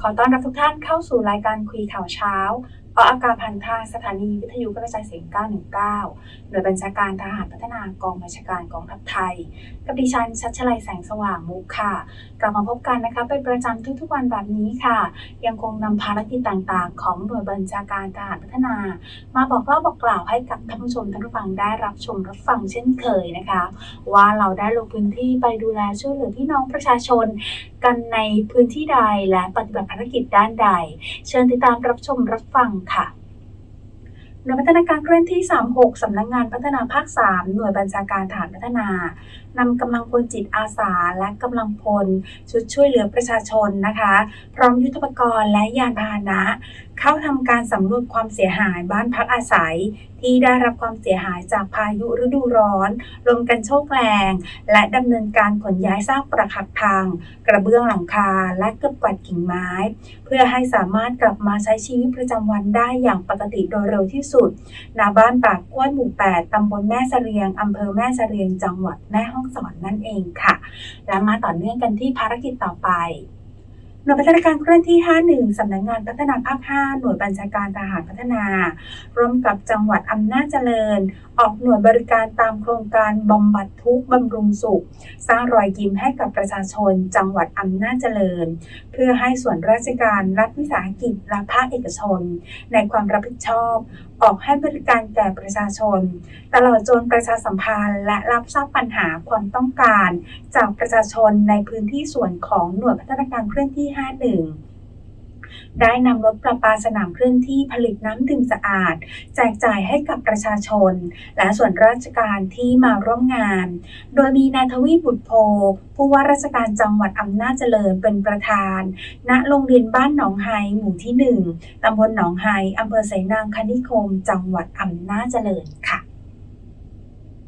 ขอต้อนรับทุกท่านเข้าสู่รายการคุยข่าวเช้า ออกอากาศผ่านทางสถานีวิทยุกระจายเสียง 919 โดยบัญชาการทหารพัฒนากองบัญชาการกองทัพไทย กับดิฉันชัชลัยแสงสว่างมุกค่ะ กลับมาพบกันนะคะเป็นประจำทุกๆวันแบบนี้ค่ะ ยังคงนำภารกิจต่างๆ ของหน่วยบัญชาการทหารพัฒนา มาบอกเล่าบอกกล่าวให้กับท่านผู้ชมท่านผู้ฟังได้รับชมรับฟังเช่นเคยนะคะ ว่าเราได้ลงพื้นที่ไปดูแลช่วยเหลือพี่น้องประชาชน กันในพื้นที่ใดและปฏิบัติภารกิจด้านใด เชิญติดตามรับชมรับฟังค่ะ หน่วยพัฒนาการเคลื่อนที่ 36 สำนักงงานพัฒนาภาค 3 หน่วยบัญชาการฐานพัฒนานำกำลังพลจิตอาสา และกำลังพล ชุดช่วยเหลือประชาชนนะคะ พร้อมยุทธปกรณ์และยานพาหนะ เข้าทำการสำรวจความเสียหายบ้านพักอาศัย ที่ได้รับความเสียหายจากพายุฤดูร้อน ลมกันโชกแรง และดำเนินการขนย้ายซากปรักหักพังกระเบื้องหลังคาและเก็บกวาดกิ่งไม้ เพื่อให้สามารถกลับมาใช้ชีวิตประจำวันได้อย่างปกติโดยเร็วที่สุดณบ้านปากกล้วยหมู่ 8 ตำบลแม่เสรียง อำเภอแม่เสรียง จังหวัดแม่ฮ่องสอนนั่นเองค่ะ และมาต่อเนื่องกันที่ภารกิจต่อไปหน่วยพัฒนาการเคลื่อนที่ 51 สำนักงงานพัฒนาภาค 5 หน่วยบัญชาการทหารพัฒนา ร่วมกับจังหวัดอำนาจเจริญ ออกหน่วยบริการตามโครงการบำบัดทุกข์บำรุงสุข สร้างรอยยิ้มให้กับประชาชน จังหวัดอำนาจเจริญ เพื่อให้ส่วนราชการรัฐวิสาหกิจและภาคเอกชน ในความรับผิดชอบ ออกให้บริการแก่ประชาชน ตลอดจนประชาสัมพันธ์ และรับทราบปัญหาความต้องการ จากประชาชนในพื้นที่ส่วนของหน่วยพัฒนาการเคลื่อนที่ 51 ได้นำรถประปาสนามเคลื่อนที่ผลิตน้ำดื่มสะอาด แจกจ่ายให้กับประชาชน และส่วนราชการที่มาร่วมงาน โดยมีนายทวีบุตรโพผู้ว่าราชการจังหวัดอำนาจเจริญเป็นประธาน ณ โรงเรียนบ้านหนองไฮหมู่ที่ 1 ตำบลหนองไฮอำเภอไสนางคณิคม จังหวัดอำนาจเจริญค่ะ